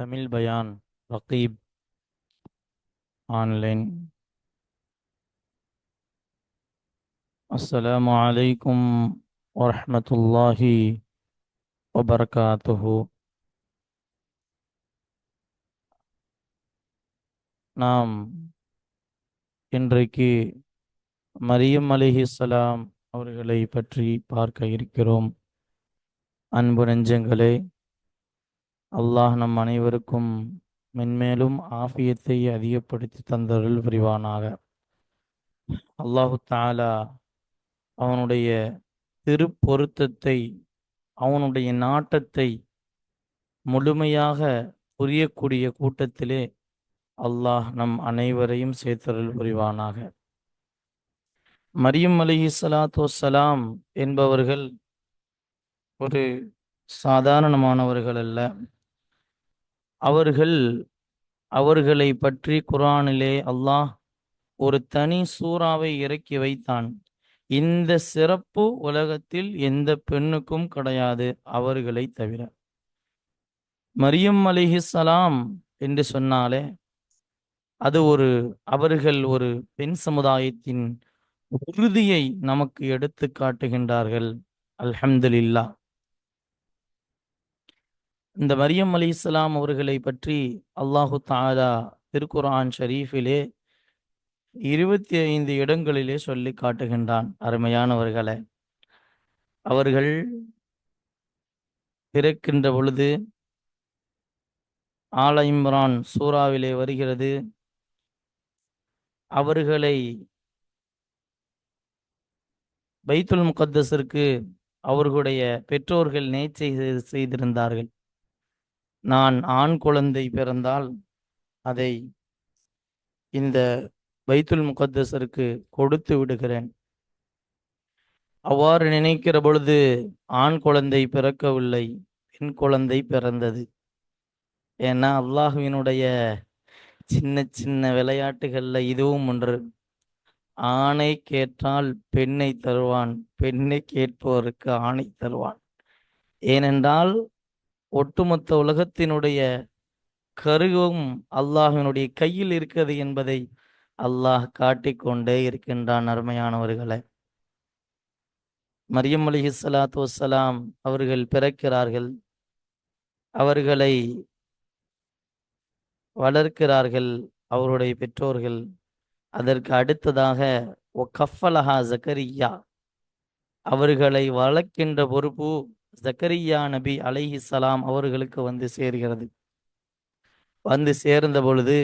தமிழ் பயான் ரகீப் ஆன்லைன். அஸ்ஸலாமு அலைக்கும் வரமத்துல்லாஹி வபரகாத்துஹு. நாம் இன்றைக்கு மரியம் அலிஹிஸ்ஸலாம் அவர்களை பற்றி பார்க்க இருக்கிறோம். அன்பு நெஞ்சங்களே அல்லாஹ் நம் அனைவருக்கும் மென்மேலும் ஆஃபியத்தை அதிகப்படுத்தி தந்தருள் புரிவானாக. அல்லாஹு தாலா அவனுடைய திருப்பொருத்தத்தை அவனுடைய நாட்டத்தை முழுமையாக புரியக்கூடிய கூட்டத்திலே அல்லாஹ் நம் அனைவரையும் சேர்த்தருள் புரிவானாக. மரியம் அலிஹி சலாத்து சலாம் என்பவர்கள் ஒரு சாதாரணமானவர்கள் அல்ல. அவர்கள் அவர்களை பற்றி குரானிலே அல்லாஹ் ஒரு தனி சூறாவை இறக்கி வைத்தான். இந்த சிறப்பு உலகத்தில் எந்த பெண்ணுக்கும் கிடையாது அவர்களை தவிர. மரியம் அலிஹிசலாம் என்று சொன்னாலே அது ஒரு அவர்கள் ஒரு பெண் சமுதாயத்தின் உறுதியை நமக்கு எடுத்து காட்டுகின்றார்கள். அல்ஹம்துலில்லா இந்த மரியம் அலி இஸ்லாம் அவர்களை பற்றி அல்லாஹு தாலா திருக்குரான் ஷரீஃபிலே இருபத்தி ஐந்து இடங்களிலே சொல்லி காட்டுகின்றான். அருமையானவர்களை அவர்கள் பிறக்கின்ற பொழுது ஆல இம்ரான் சூறாவிலே வருகிறது. அவர்களை பைத்துல் முகத்தஸிற்கு அவர்களுடைய பெற்றோர்கள் நேச்சை செய்திருந்தார்கள். நான் ஆண் குழந்தை பிறந்தால் அதை இந்த வைத்துல் முகத்தசருக்கு கொடுத்து விடுகிறேன். அவ்வாறு நினைக்கிற பொழுது ஆண் குழந்தை பிறக்கவில்லை பெண் குழந்தை பிறந்தது. ஏன்னா அல்லாஹுவினுடைய சின்ன சின்ன விளையாட்டுகளில் இதுவும் ஒன்று. ஆணை கேட்டால் பெண்ணை தருவான் பெண்ணை கேட்பவருக்கு ஆணை தருவான். ஏனென்றால் ஒட்டுமொத்த உலகத்தினுடைய கருவும் அல்லாஹினுடைய கையில் இருக்கிறது என்பதை அல்லாஹ் காட்டிக்கொண்டே இருக்கின்றான் அருமையானவர்களை. மரியம் அலி சலாத்து வசலாம் அவர்கள் பிறக்கிறார்கள். அவர்களை வளர்க்கிறார்கள் அவருடைய பெற்றோர்கள். அதற்கு அடுத்ததாக ஒ கஃபலஹா ஜக்கரியா அவர்களை வளர்க்கின்ற பொறுப்பு ஜக்கரியா நபி அலைஹி சலாம் அவர்களுக்கு வந்து சேர்கிறது. வந்து சேர்ந்த பொழுது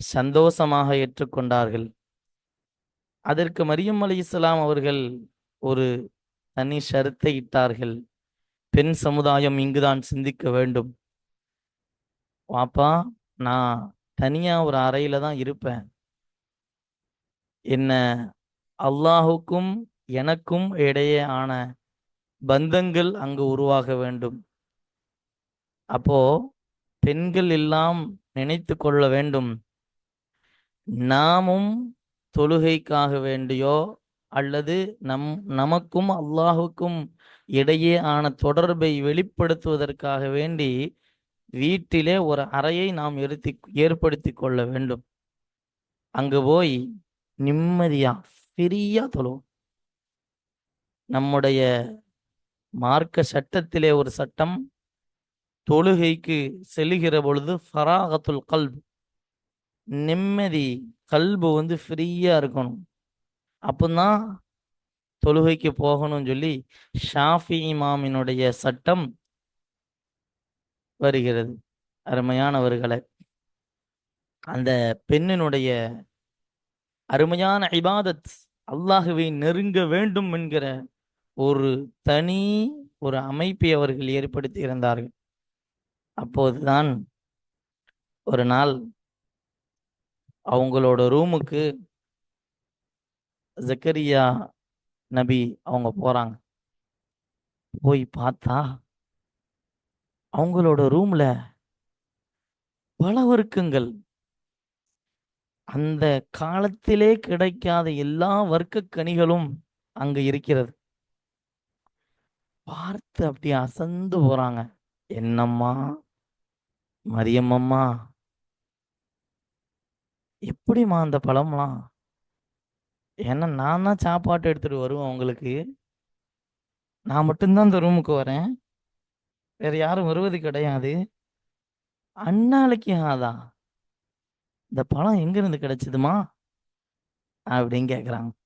சந்தோஷமாக ஏற்றுக்கொண்டார்கள். அதற்கு மரியம் அலி இஸ்லாம் அவர்கள் ஒரு தனி ஷருத்தை இட்டார்கள். பெண் சமுதாயம் இங்குதான் சிந்திக்க வேண்டும். வாப்பா நான் தனியா ஒரு அறையில தான் இருப்பேன். என்ன அல்லாஹுக்கும் எனக்கும் இடையே ஆன பந்தங்கள் அங்கு உருவாக வேண்டும். அப்போ பெண்கள் எல்லாம் நினைத்து கொள்ள வேண்டும் நாமும் தொழுகைக்காக வேண்டியோ அல்லது நம் நமக்கும் அல்லாஹுக்கும் இடையே ஆன தொடர்பை வெளிப்படுத்துவதற்காக வேண்டி வீட்டிலே ஒரு அறையை நாம் எடுத்து ஏற்படுத்தி கொள்ள வேண்டும். அங்கு போய் நிம்மதியா ஃப்ரீயா தொழுவோம். நம்முடைய மார்க்க சட்டத்திலே ஒரு சட்டம் தொழுகைக்கு செல்லுகிற பொழுது ஃபராகத்துல் கல்பு. நிம்மதி கல்பு வந்து ஃப்ரீயாக இருக்கணும். அப்போதான் தொழுகைக்கு போகணும்னு சொல்லி ஷாஃபி இமாமினுடைய சட்டம் வருகிறது. அருமையானவர்களை அந்த பெண்ணினுடைய அருமையான இபாதத் அல்லாஹுவை நெருங்க வேண்டும் என்கிற ஒரு தனி ஒரு அமைப்பை அவர்கள் ஏற்படுத்தி இருந்தார்கள். அப்போதுதான் ஒரு நாள் அவங்களோட ரூமுக்கு ஜக்கரியா நபி அவங்க போறாங்க. போய் பார்த்தா அவங்களோட ரூம்ல பலவர்க்கங்கள் அந்த காலத்திலே கிடைக்காத எல்லா வர்க்க கனிகளும் அங்க இருக்கிறது. பார்த்து அப்படியே அசந்து போறாங்க. என்னம்மா? மரியம்மம்மா? எப்படிம்மா அந்த பழம்லாம்? ஏன்னா நான் தான் சாப்பாட்டு எடுத்துட்டு வருவேன் உங்களுக்கு. நான் மட்டும்தான் இந்த ரூமுக்கு வரேன். வேற யாரும் வருவது கிடையாது. அண்ணாளைக்கு ஆதா. இந்த பழம் எங்க இருந்து கிடைச்சதுமா? அப்படின்னு கேக்குறாங்க.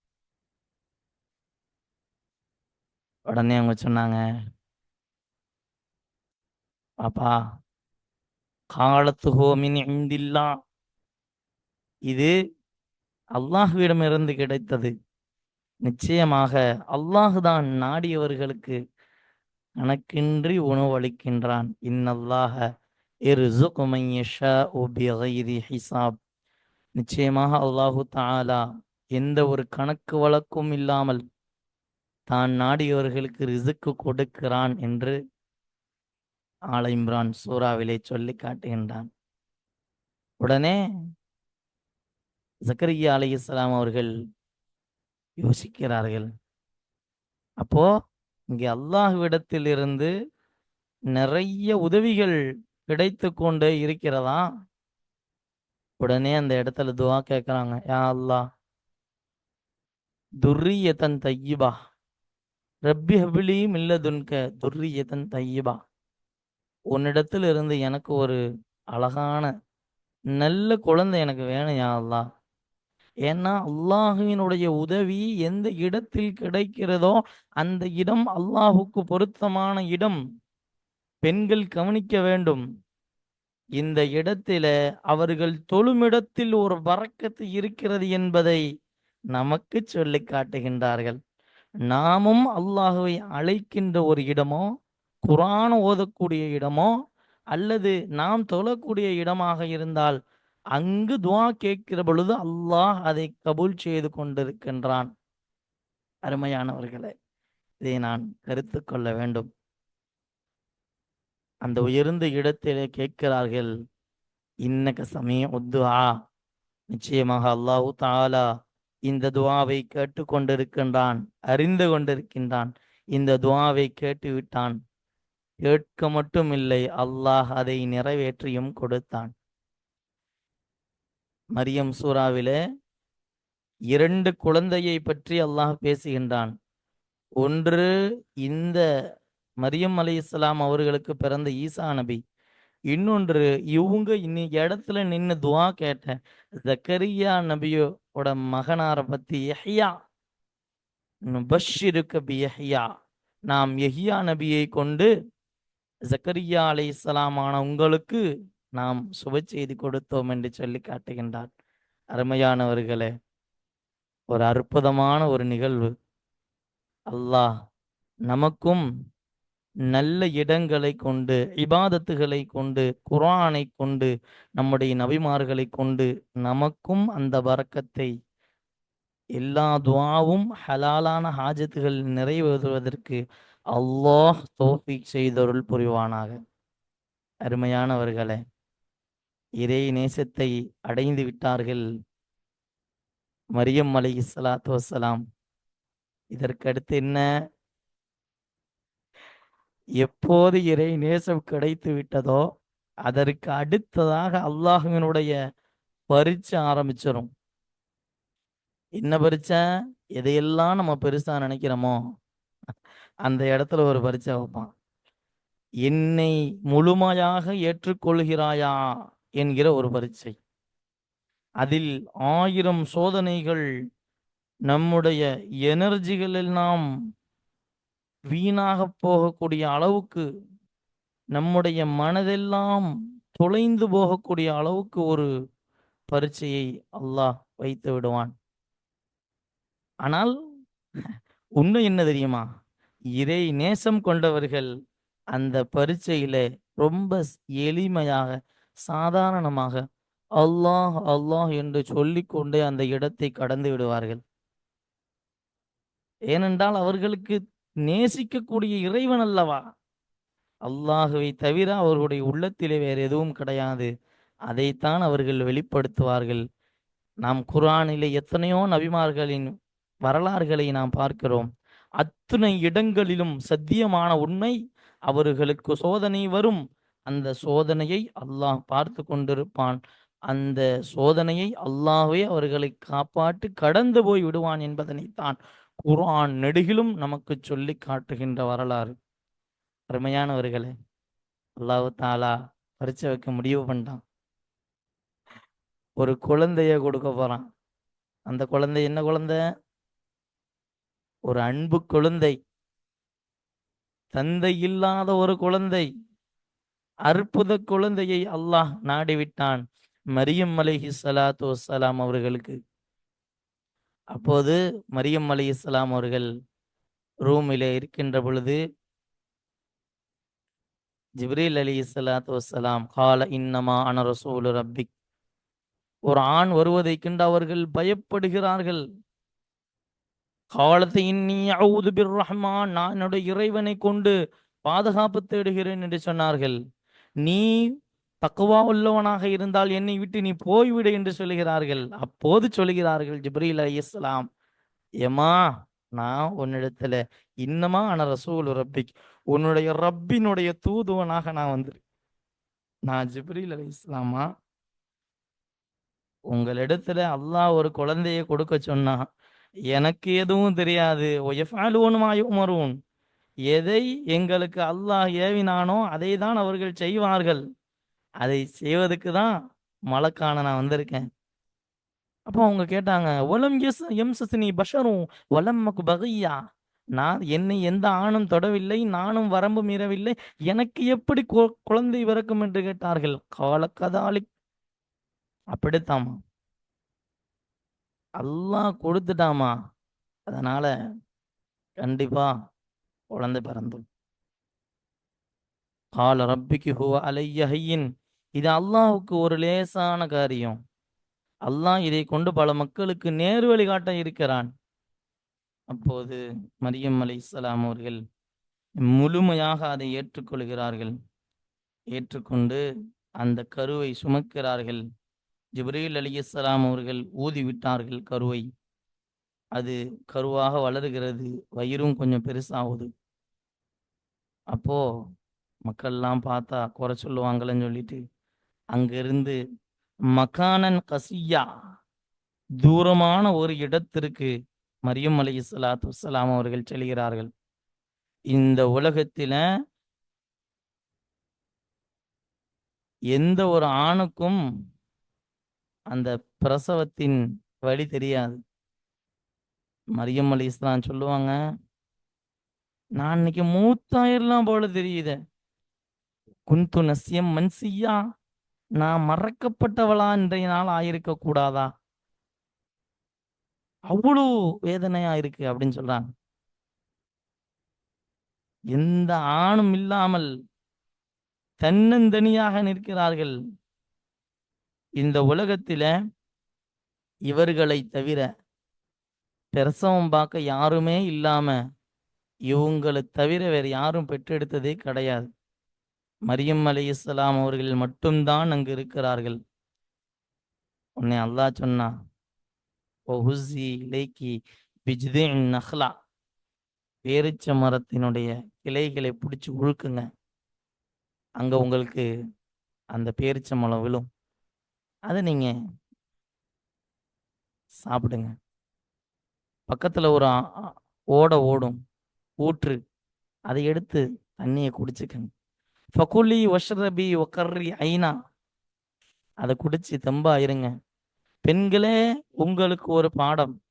உடனே அவங்க சொன்னாங்க பாப்பா காலத்து ஹோமின் இந்தில்லா. இது அல்லாஹுவிடமிருந்து கிடைத்தது. நிச்சயமாக அல்லாஹுதான் நாடியவர்களுக்கு கணக்கின்றி உணவளிக்கின்றான் இன்னல்லாஹ இர்சுகு ஹிசாப். நிச்சயமாக அல்லாஹு தாலா எந்த ஒரு கணக்கு வழக்கும் இல்லாமல் தான் நாடியவர்களுக்கு ரிசுக்கு கொடுக்கிறான் என்று ஆல இம்ரான் சூறாவிலே சொல்லி காட்டுகின்றான். உடனே ஜக்கரியா இஸ்லாம் அவர்கள் யோசிக்கிறார்கள். அப்போ இங்கே அல்லாஹ்விடத்திலிருந்து நிறைய உதவிகள் கிடைத்து கொண்டே இருக்கிறதா? உடனே அந்த இடத்துல துவா கேட்குறாங்க யா அல்லாஹ் துர்ரியத்தன் தையிபா ரப்பி ஹபிலி மில்லதுன்க துர்ரியதன் தையபா. உன்னிடத்தில் இருந்து எனக்கு ஒரு அழகான நல்ல குழந்தை எனக்கு வேணும் யா அல்லாஹ். ஏன்னா அல்லாஹுவினுடைய உதவி எந்த இடத்தில் கிடைக்கிறதோ அந்த இடம் அல்லாஹுக்கு பொருத்தமான இடம். பெண்கள் கவனிக்க வேண்டும். இந்த இடத்தில அவர்கள் தொழுமிடத்தில் ஒரு வரக்கத்து இருக்கிறது என்பதை நமக்கு சொல்லி காட்டுகின்றார்கள். நாமும் அல்லாஹுவை அழைக்கின்ற ஒரு இடமோ குரான் ஓதக்கூடிய இடமோ அல்லது நாம் தொழக்கூடிய இடமாக இருந்தால் அங்கு துவா கேட்கிற பொழுது அல்லாஹ் அதை கபூல் செய்து கொண்டிருக்கின்றான். அருமையானவர்களே இதை நான் கருத்து கொள்ள வேண்டும். அந்த உயர்ந்த இடத்திலே கேட்கிறார்கள் இன்னக சமய உத்துவா நிச்சயமாக அல்லாஹு தாலா இந்த துவாவை கேட்டு கொண்டிருக்கின்றான் அறிந்து கொண்டிருக்கின்றான் இந்த துவாவை கேட்டு விட்டான் கேட்க மட்டும் இல்லை அல்லாஹ் அதை நிறைவேற்றியும் கொடுத்தான். மரியம் சூறாவிலே இரண்டு குழந்தையை பற்றி அல்லாஹ் பேசுகின்றான். ஒன்று இந்த மரியம் அலி இஸ்லாம் அவர்களுக்கு பிறந்த ஈசா நபி. இன்னொன்று இவங்க இன்னைக்கு இடத்துல நின்று துவா கேட்ட ஜக்கரியா நபியோட மகனாரை பத்தி பஷ் இருக்க பி யஹ்யா. நாம் எஹியா நபியை கொண்டு ஜக்கரியா அலை இஸ்லாமான உங்களுக்கு நாம் சுப செய்தி கொடுத்தோம் என்று சொல்லி காட்டுகின்றார். அருமையானவர்களே ஒரு அற்புதமான ஒரு நிகழ்வு. அல்லாஹ் நமக்கும் நல்ல இடங்களை கொண்டு இபாதத்துகளை கொண்டு குரானை கொண்டு நம்முடைய நபிமார்களை கொண்டு நமக்கும் அந்த வரக்கத்தை எல்லா துவாவும் ஹலாலான ஹாஜத்துகள் நிறைவேறுவதற்கு அல்லாஹ் தோஃபிக் செய்தொருள் புரிவானாக. அருமையானவர்களே இறை நேசத்தை அடைந்து விட்டார்கள் மரியம் அலை இஸ்லாத்து வசலாம் இதற்கடுத்து என்ன எப்போது இறை நேசம் கிடைத்து விட்டதோ அதற்கு அடுத்ததாக அல்லாஹுவினுடைய பரீட்சை ஆரம்பிச்சிடும் என்ன பரீட்சை? எதையெல்லாம் நம்ம பெருசா நினைக்கிறோமோ அந்த இடத்துல ஒரு பரீட்சை வைப்பான். என்னை முழுமையாக ஏற்றுக்கொள்கிறாயா என்கிற ஒரு பரீட்சை. அதில் ஆயிரம் சோதனைகள் நம்முடைய எனர்ஜிகளில் நாம் வீணாக போகக்கூடிய அளவுக்கு நம்முடைய மனதெல்லாம் தொலைந்து போகக்கூடிய அளவுக்கு ஒரு பரீட்சையை அல்லாஹ் வைத்து விடுவான். ஆனால் உண்மை என்ன தெரியுமா? இறை நேசம் கொண்டவர்கள் அந்த பரீட்சையில ரொம்ப எளிமையாக சாதாரணமாக அல்லாஹ் அல்லாஹ் என்று சொல்லிக்கொண்டே அந்த இடத்தை கடந்து விடுவார்கள். ஏனென்றால் அவர்களுக்கு நேசிக்கக்கூடிய இறைவன் அல்லவா? அல்லாஹுவை தவிர அவர்களுடைய உள்ளத்திலே வேறு எதுவும் கிடையாது. அதைத்தான் அவர்கள் வெளிப்படுத்துவார்கள். நாம் குரானிலே எத்தனையோ நபிமார்களின் வரலாறுகளை நாம் பார்க்கிறோம். அத்துணை இடங்களிலும் சத்தியமான உண்மை அவர்களுக்கு சோதனை வரும். அந்த சோதனையை அல்லாஹ் பார்த்து கொண்டிருப்பான். அந்த சோதனையை அல்லாஹே அவர்களை காப்பாற்றி கடந்து போய் விடுவான் என்பதனைத்தான் குர்ஆன் நெடுகிலும் நமக்கு சொல்லி காட்டுகின்ற வரலாறு. அருமையானவர்களே அல்லாஹ் தாலா பறிச்சு வைக்க முடிவு பண்ணிட்டான். ஒரு குழந்தைய கொடுக்க போறான். அந்த குழந்தை என்ன குழந்தை? ஒரு அன்பு குழந்தை. தந்தை இல்லாத ஒரு குழந்தை. அற்புத குழந்தையை அல்லாஹ் நாடிவிட்டான். மரியம் அலைஹி சலாத்து வசலாம் அவர்களுக்கு. அப்போது மரியம் அலைஹிஸ்ஸலாம் அவர்கள் ரூமிலே இருக்கின்ற பொழுது ஜிப்ரீல் அலி இஸ்லாத்து வசலாம் கால இன்னமா அன ரசூலு ரப்பிக். ஒரு ஆண் வருவதைக் கண்டு அவர்கள் பயப்படுகிறார்கள். காலத்தை இன்னி அவுது பிர் ரஹ்மான் நான் என்னுடைய இறைவனை கொண்டு பாதுகாப்பு தேடுகிறேன் என்று சொன்னார்கள். நீ தக்குவா உள்ளவனாக இருந்தால் என்னை விட்டு நீ போய்விடு என்று சொல்லுகிறார்கள். அப்போது சொல்லுகிறார்கள் ஜிப்ரீல் அலைஹிஸ்ஸலாம் ஏமா நான் உன்னிடத்துல இன்னமா ஆன ரசூல் ரப்பிக் உன்னுடைய ரப்பினுடைய தூதுவனாக நான் வந்துரு நான் ஜிப்ரீல் அலைஹிஸ்ஸலாமா உங்களிடத்துல அல்லாஹ் ஒரு குழந்தைய கொடுக்க சொன்னா எனக்கு எதுவும் தெரியாது. உமரும் எதை எங்களுக்கு அல்லாஹ் ஏவினானோ அதை தான் அவர்கள் செய்வார்கள். அதை செய்வதற்கு தான் மலக்கான நான் வந்திருக்கேன். அப்போ அவங்க கேட்டாங்க ஒலம் எஸ் எம்சஸ்னி பஷரும் ஒலம்மக்கு பகையா? நான் என்னை எந்த ஆணும் தொடவில்லை நானும் வரம்பு மீறவில்லை எனக்கு எப்படி கு- குழந்தை பிறக்கும் என்று கேட்டார்கள்? காலக்கதாலி அப்படித்தாமா அல்லாஹ் கொடுத்துட்டாமா அதனால கண்டிப்பா குழந்தை பிறந்தும். கால ரப்பிக்கு ஹுவ அலைய இது அல்லாஹுக்கு ஒரு லேசான காரியம். அல்லாஹ் இதை கொண்டு பல மக்களுக்கு நேர் வழிகாட்ட இருக்கிறான். அப்போது மரியம் அலைஹிஸ்ஸலாம் அவர்கள் முழுமையாக அதை ஏற்றுக்கொள்கிறார்கள். ஏற்றுக்கொண்டு அந்த கருவை சுமக்கிறார்கள். ஜிப்ரீல் அலிஸ்லாம் அவர்கள் ஊதி விட்டார்கள் கருவை. அது கருவாக வளர்கிறது. வயிறும் கொஞ்சம் பெருசாகுது. அப்போ மக்கள்லாம் பார்த்தா குறை சொல்லுவாங்களேன்னு சொல்லிட்டு அங்கிருந்து மகானன் கசியா தூரமான ஒரு இடத்திற்கு மரியம் அலி சலாத்து வலாம் அவர்கள் செல்கிறார்கள். இந்த உலகத்தில எந்த ஒரு ஆணுக்கும் அந்த பிரசவத்தின் வழி தெரியாது. மரியம் அலி இஸ்லாம் சொல்லுவாங்க நான் இன்னைக்கு மூத்தாயிரலாம் போல தெரியுது. குந்து நசியம் மன்சியா நான் மறக்கப்பட்டவளா இன்றைய நாள் ஆயிருக்க கூடாதா? அவ்வளோ வேதனையா இருக்கு அப்படின்னு சொல்றாங்க. எந்த ஆணும் இல்லாமல் தன்னந்தனியாக நிற்கிறார்கள். இந்த உலகத்தில இவர்களை தவிர பிரசவம் பார்க்க யாருமே இல்லாம இவங்களை தவிர வேற யாரும் பெற்றெடுத்ததே கிடையாது. மரியம் அலைஹிஸ்ஸலாம் அவர்கள் மட்டும்தான் அங்கு இருக்கிறார்கள். உன்னை அல்லாஹ் சொன்னா ஒஹுசி இலைக்கி பிஜ்தின் நஹ்லா. பேரிச்ச மரத்தினுடைய கிளைகளை பிடிச்சி உழுக்குங்க. அங்க உங்களுக்கு அந்த பேரிச்ச மரம் விழும். அதை நீங்க சாப்பிடுங்க. பக்கத்துல ஒரு ஓட ஓடை ஓடும். ஊற்று. அதை எடுத்து தண்ணியை குடிச்சுக்கங்க. ஃபகுலி ஒஷ்ரபி ஒக்கர்ரி ஐனா. அதை குடிச்சு தெம்பா இருங்க. பெண்களே உங்களுக்கு ஒரு பாடம்.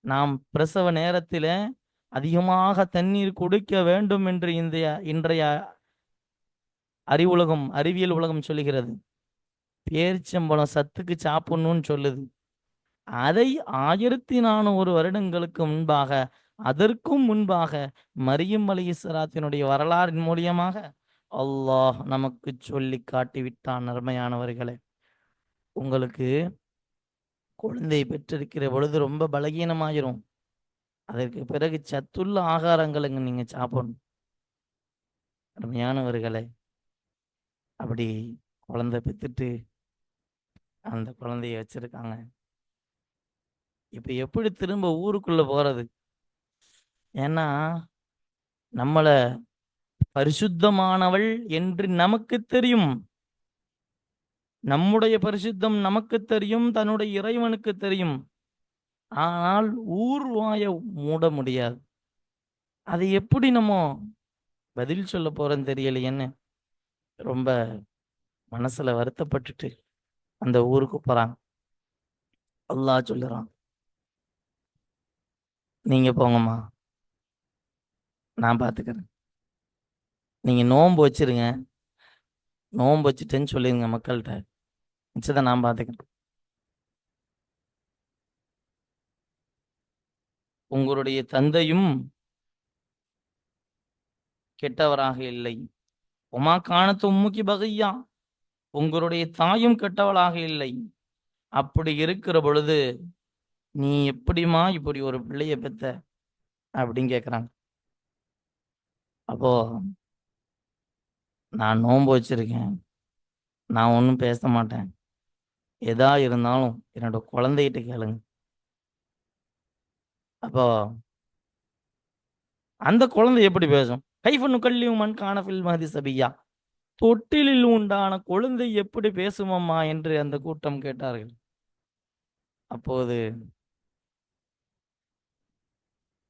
நாம் பிரசவ நேரத்தில் அதிகமாக தண்ணீர் குடிக்க வேண்டும் என்று இன்றைய இன்றைய அறிவுலகம் அறிவியல் உலகம் சொல்லுகிறது. பேரிச்சம்பழம் சத்துக்கு சாப்பிடணும்னு சொல்லுது. அதை ஆயிரத்தி நானூறு வருடங்களுக்கு முன்பாக அதற்கும் முன்பாக மரியம் அலைஹிஸ்ஸலாத்தினுடைய வரலாறின் மூலியமாக அல்லாஹ் நமக்கு சொல்லி காட்டி விட்டான் உங்களுக்கு குழந்தை பெற்றிருக்கிற பொழுது ரொம்ப பலகீனமாயிரும். அதற்கு பிறகு சத்துள்ள ஆகாரங்களுங்க நீங்க சாப்பிடணும். அருமையானவர்களே அப்படி குழந்தை பெற்றுட்டு அந்த குழந்தைய வச்சிருக்காங்க. இப்ப எப்படி திரும்ப ஊருக்குள்ள போறது? ஏன்னா நம்மளை பரிசுத்தமானவள் என்று நமக்கு தெரியும். நம்முடைய பரிசுத்தம் நமக்கு தெரியும் தன்னுடைய இறைவனுக்கு தெரியும். ஆனால் ஊர்வாய மூட முடியாது. அதை எப்படி நம்ம பதில் சொல்ல போறோன்னு தெரியலையேன்னு ரொம்ப மனசுல வருத்தப்பட்டுட்டு அந்த ஊருக்கு போறாங்க. அல்லாஹ் சொல்லுறான். நீங்க போங்கம்மா. நான் பாத்துக்கிறேன். நீங்க நோன்பு வச்சிருங்க. நோன்பு வச்சுட்டேன்னு சொல்லிருங்க மக்கள்கிட்ட. மிச்சத்தை நான் பார்த்துக்கிறேன் உங்களுடைய தந்தையும் கெட்டவராக இல்லை. உமா காணத்து உம்முக்கி பகையா? உங்களுடைய தாயும் கெட்டவளாக இல்லை. அப்படி இருக்கிற பொழுது நீ எப்படிமா இப்படி ஒரு பிள்ளைய பெத்த? அப்படின்னு கேக்குறாங்க. அப்போ நான் நோன்பு வச்சிருக்கேன். நான் ஒன்றும் பேச மாட்டேன். எதா இருந்தாலும் என்னோட குழந்தைகிட்ட கேளுங்க. அப்போ அந்த குழந்தை எப்படி பேசும்? கைஃபனு கல்லியுமன் மண் காணஃபில் மதி சபியா. தொட்டிலில் உண்டான குழந்தை எப்படி பேசுமம்மா என்று அந்த கூட்டம் கேட்டார்கள். அப்போது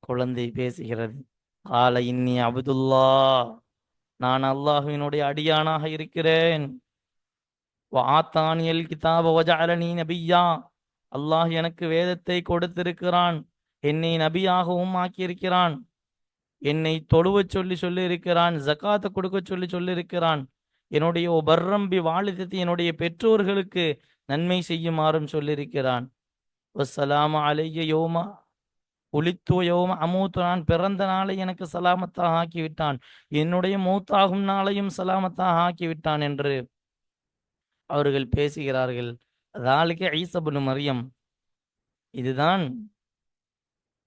குழந்தை பேசுகிறது. கால இன்னி அபுதுல்லா நான் அல்லாஹுவினுடைய அடியானாக இருக்கிறேன். ஆத்தானியல் கிதாப வஜஅலனி நபியா. அல்லாஹ் எனக்கு வேதத்தை கொடுத்திருக்கிறான். என்னை நபியாகவும் ஆக்கியிருக்கிறான். என்னை தொழுவச் சொல்லி சொல்லியிருக்கிறான். ஜக்காத்தை கொடுக்க சொல்லி சொல்லியிருக்கிறான். என்னுடைய பர்ரம்பி வாலிதத்தை என்னுடைய பெற்றோர்களுக்கு நன்மை செய்யுமாறும் சொல்லியிருக்கிறான். வசலாம அலைய யோமா. உளித்து யோம அமூத்து நான் பிறந்த நாளை எனக்கு சலாமத்தாக ஆக்கிவிட்டான். என்னுடைய மூத்தாகும் நாளையும் சலாமத்தாக ஆக்கிவிட்டான் என்று அவர்கள் பேசுகிறார்கள். அதாலிக்கு ஐசபுனு மரியம். இதுதான்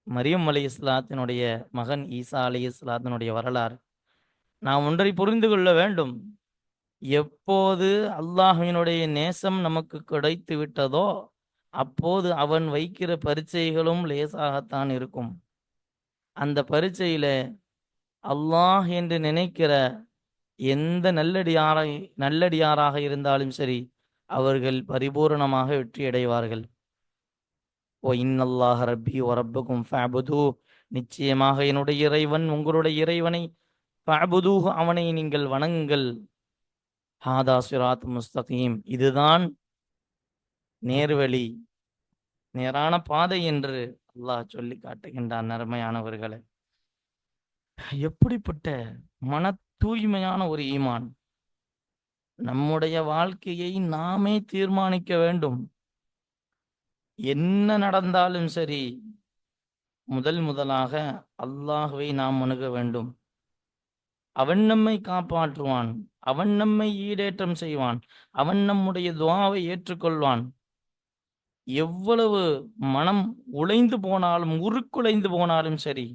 மரியம் அலி இஸ்லாத்தினுடைய மகன் ஈசா அலி இஸ்லாத்தினுடைய வரலாறு. நாம் ஒன்றை புரிந்து கொள்ள வேண்டும். எப்போது அல்லாஹினுடைய நேசம் நமக்கு கிடைத்து விட்டதோ அப்போது அவன் வைக்கிற பரீட்சைகளும் லேசாகத்தான் இருக்கும். அந்த பரீட்சையில அல்லாஹ் என்று நினைக்கிற எந்த நல்லடியார நல்லடியாராக இருந்தாலும் சரி அவர்கள் பரிபூரணமாக வெற்றி அடைவார்கள். ஓ இன்னல்லாஹ் ரப்பி ஓ ரப்பகும் நிச்சயமாக என்னுடைய இறைவன் உங்களுடைய இறைவனை ஃபேபுது அவனை நீங்கள் வணங்குங்கள். ஹாதா சிராத் முஸ்தகீம். இதுதான் நேர்வழி நேரான பாதை என்று அல்லாஹ் சொல்லி காட்டுகின்றான் நர்மையானவர்களை. எப்படிப்பட்ட மன தூய்மையான ஒரு ஈமான்? நம்முடைய வாழ்க்கையை நாமே தீர்மானிக்க வேண்டும். என்ன நடந்தாலும் சரி முதல் முதலாக அல்லாஹுவை நாம் அணுக வேண்டும். அவன் நம்மை காப்பாற்றுவான் அவன் நம்மை ஈடேற்றம் செய்வான் அவன் நம்முடைய துவாவை ஏற்றுக்கொள்வான். எவ்வளவு மனம் உழைந்து போனாலும் உருக்குலைந்து போனாலும் சரி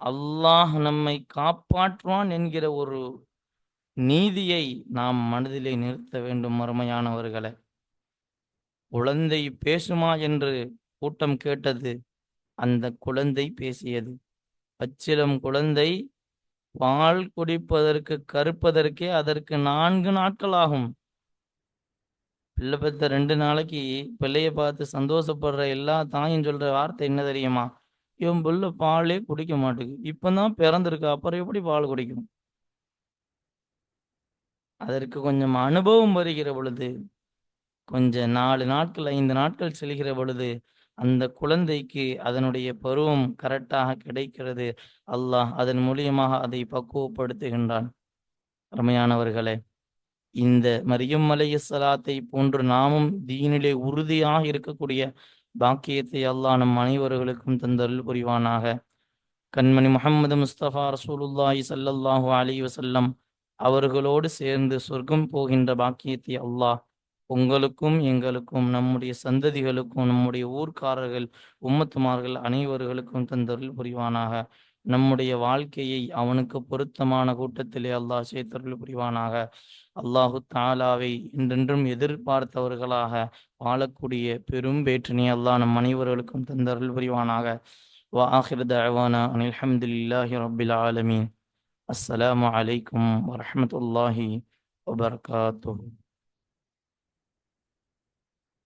அல்லாஹ் நம்மை காப்பாற்றுவான் என்கிற ஒரு நீதியை நாம் மனதிலே நிறுத்த வேண்டும் மறுமையானவர்களை குழந்தை பேசுமா என்று கூட்டம் கேட்டது அந்த குழந்தை பேசியது. பச்சிலம் குழந்தை பால் குடிப்பதற்கு கருப்பதற்கே அதற்கு நான்கு நாட்கள் ஆகும். பிள்ளை பெத்த ரெண்டு நாளைக்கு பிள்ளைய பார்த்து சந்தோஷப்படுற எல்லா தாயும் சொல்ற வார்த்தை என்ன தெரியுமா? இவன் புள்ள பாலே குடிக்க மாட்டேங்குது இப்பதான் பிறந்திருக்கு. அப்புறம் எப்படி பால் குடிக்கும்? அதற்கு கொஞ்சம் அனுபவம் வருகிற பொழுது கொஞ்ச நாலு நாட்கள் ஐந்து நாட்கள் செல்கிற பொழுது அந்த குழந்தைக்கு அதனுடைய பருவம் கரெக்டாக கிடைக்கிறது. அல்லாஹ் அதன் மூலியமாக அதை பக்குவப்படுத்துகின்றான். அருமையானவர்களே இந்த மரியம் அலைய சலாத்தை போன்று நாமும் தீனிலே உறுதியாக இருக்கக்கூடிய பாக்கியத்தை அல்லாஹ் நம் அனைவர்களுக்கும் தந்தருள் புரிவானாக. கண்மணி முகமது முஸ்தபா ரசூலுல்லாஹி சல்லல்லாஹு அலி வசல்லம் அவர்களோடு சேர்ந்து சொர்க்கம் போகின்ற பாக்கியத்தை அல்லாஹ் உங்களுக்கும் எங்களுக்கும் நம்முடைய சந்ததிகளுக்கும் நம்முடைய ஊர்க்காரர்கள் உம்மத்துமார்கள் அனைவர்களுக்கும் தந்தருள் புரிவானாக. நம்முடைய வாழ்க்கையை அவனுக்கு பொருத்தமான கூட்டத்திலே அல்லாஹ் சேத்தருள் புரிவானாக. அல்லாஹு தாலாவை என்றென்றும் எதிர்பார்த்தவர்களாக வாழக்கூடிய பெரும் பேற்றினை அல்லாஹ் நம் அனைவர்களுக்கும் தந்தருள் புரிவானாக. வாஹிர் தவானா அனில் ரபில் ஆலமீன். அஸ்ஸலாமு அலைக்கும் வரமத்துல்லாஹி வபர்காத்து